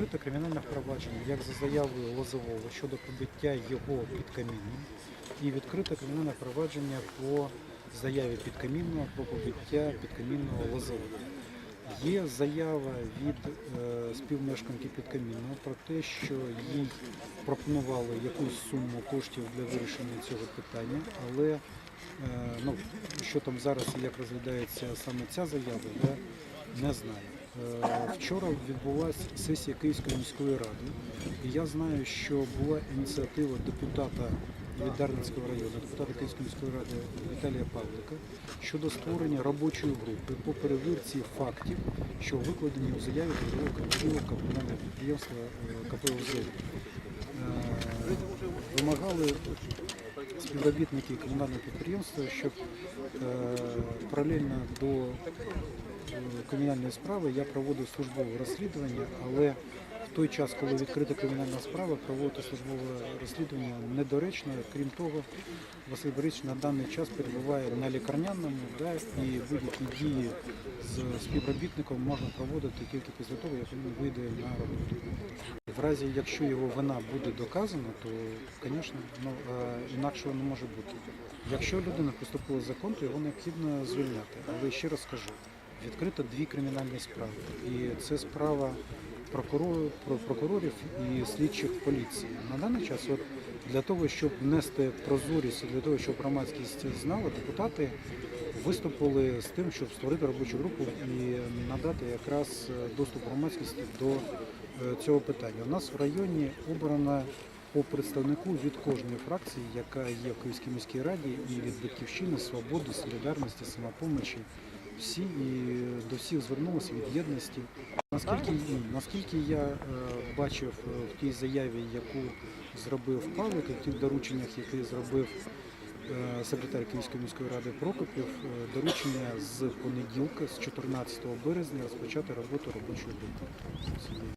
відкрите кримінальне провадження як за заявою Лозового щодо побиття його під камінням, і відкрите кримінальне провадження по заяві підкамінного про побиття підкамінного Лозового. Є заява від е, співмешканки підкамінного про те, що їй пропонували якусь суму коштів для вирішення цього питання, але е, ну, що там зараз і як розглядається саме ця заява, я не знаю. Е, Вчора відбулася сесія Київської міської ради, і я знаю, що була ініціатива депутата від Дарницького району, депутата Київської міської ради Віталія Павлика щодо створення робочої групи по перевірці фактів, що викладені у заяві трудового комунального підприємства е, КП. Е, Вимагали співробітники комунального підприємства, щоб паралельно до кримінальної справи я проводив службове розслідування, але в той час, коли відкрита кримінальна справа, проводити службове розслідування недоречно. Крім того, Василь Борисович на даний час перебуває на лікарняному, да, і будь-які дії з співробітником можна проводити тільки після того, як він вийде на роботу. В разі, якщо його вина буде доказана, то, звісно, ну, е, інакшого не може бути. Якщо людина поступила закон, то його необхідно звільняти. Але ще раз скажу, відкрито дві кримінальні справи. І це справа прокурорів, про- прокурорів і слідчих поліції. На даний час, от, для того, щоб внести прозорість, для того, щоб громадськість знала, депутати виступили з тим, щоб створити робочу групу і надати якраз е, доступ громадськості до е, цього питання. У нас в районі обрано по представнику від кожної фракції, яка є в Київській міській раді, і від батьківщини, свободи, солідарності, самопомочі. Всі і до всіх звернулися від єдності. Наскільки, наскільки я е, бачив е, в тій заяві, яку зробив Павлик, в тих дорученнях, які зробив е, секретар Київської міської ради Прокопів, доручення з понеділка, з 14 березня, розпочати роботу робочої групи.